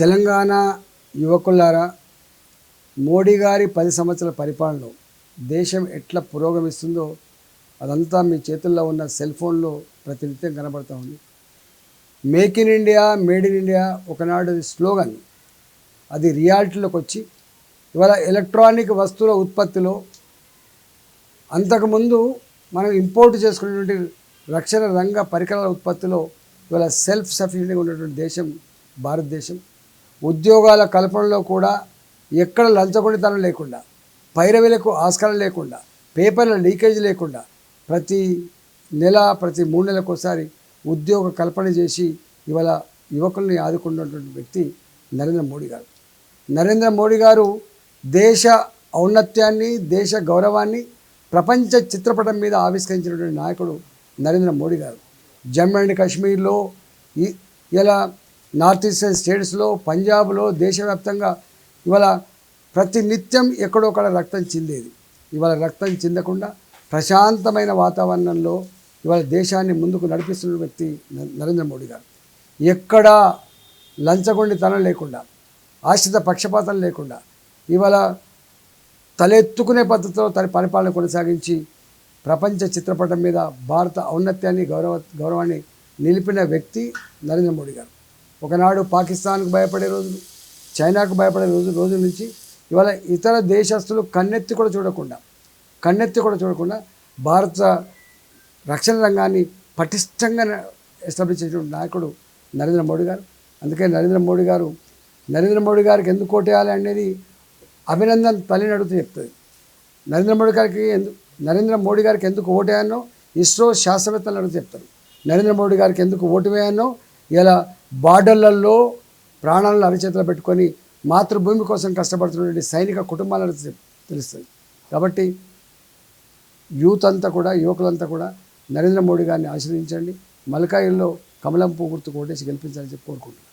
తెలంగాణ యువకులారా మోడీ గారి పది సంవత్సరాల పరిపాలనలో దేశం ఎట్లా పురోగమిస్తుందో అదంతా మీ చేతుల్లో ఉన్న సెల్ ఫోన్లో ప్రతినిత్యం కనబడుతూ ఉంది. Make in India made in India ఒకనాడు స్లోగన్. అది రియాలిటీలోకి వచ్చి ఇవాళ ఎలక్ట్రానిక్ వస్తువుల ఉత్పత్తిలో అంతకుముందు మనం ఇంపోర్ట్ చేసుకున్నటువంటి రక్షణ రంగ పరికరాల ఉత్పత్తిలో ఇవాళ సెల్ఫ్ సఫిషియెంట్గా ఉన్నటువంటి దేశం భారతదేశం ఉద్యోగాల కల్పనలో కూడా ఎక్కడ లంచగొండితనం లేకుండా పైరవీలకు ఆస్కారం లేకుండా పేపర్ల లీకేజ్ లేకుండా ప్రతి నెల ప్రతి మూడు నెలలకోసారి ఉద్యోగ కల్పన చేసి ఇవాళ యువకుల్ని ఆదుకున్నటువంటి వ్యక్తి నరేంద్ర మోడీ గారు. నరేంద్ర మోడీ గారు దేశ ఔన్నత్యాన్ని దేశ గౌరవాన్ని ప్రపంచ చిత్రపటం మీద ఆవిష్కరించినటువంటి నాయకుడు నరేంద్ర మోడీ గారు. జమ్మూ అండ్ కాశ్మీర్లో ఈ- ఇలా నార్త్ ఈస్టర్న్ స్టేట్స్లో పంజాబ్లో దేశవ్యాప్తంగా ఇవాళ ప్రతి నిత్యం ఎక్కడొక్కడ రక్తం చిందేది. ఇవాళ రక్తం చిందకుండా ప్రశాంతమైన వాతావరణంలో ఇవాళ దేశాన్ని ముందుకు నడిపిస్తున్న వ్యక్తి నరేంద్ర మోడీ గారు. ఎక్కడా లంచగొండితనం లేకుండా ఆశ్రిత పక్షపాతం లేకుండా ఇవాళ తలెత్తుకునే పద్ధతిలో తన పరిపాలన కొనసాగించి ప్రపంచ చిత్రపటం మీద భారత ఔన్నత్యాన్ని గౌరవ గౌరవాన్ని నిలిపిన వ్యక్తి నరేంద్ర మోడీ గారు. ఒకనాడు పాకిస్తాన్కు భయపడే రోజులు చైనాకు భయపడే రోజు రోజుల నుంచి ఇవాళ ఇతర దేశస్తులు కన్నెత్తి కూడా చూడకుండా కన్నెత్తి కూడా చూడకుండా భారత రక్షణ రంగాన్ని పటిష్టంగా ఎస్టాబ్లిష్ చేసినటువంటి నాయకుడు నరేంద్ర మోడీ గారు. అందుకే నరేంద్ర మోడీ గారు నరేంద్ర మోడీ గారికి ఎందుకు ఓటేయాలి అనేది అభినందన్ తల్లిని అడుగుతూ చెప్తుంది. నరేంద్ర మోడీ గారికి ఎందుకు నరేంద్ర మోడీ గారికి ఎందుకు ఓటేయానో ఇస్రో శాస్త్రవేత్తలు అడుగుతూ చెప్తారు. నరేంద్ర మోడీ గారికి ఎందుకు ఓటు వేయానో ఇలా బార్డర్లలో ప్రాణాలను అరచేతిలో పెట్టుకొని మాతృభూమి కోసం కష్టపడుతున్నటువంటి సైనిక కుటుంబాలను తెలుస్తుంది. కాబట్టి యూత్ అంతా కూడా యువకులంతా కూడా నరేంద్ర మోడీ గారిని ఆశ్రయించండి మల్కాయిల్లో కమలం పువ్వు గుర్తుకు గెలిపించాలని చెప్పి కోరుకుంటున్నాను.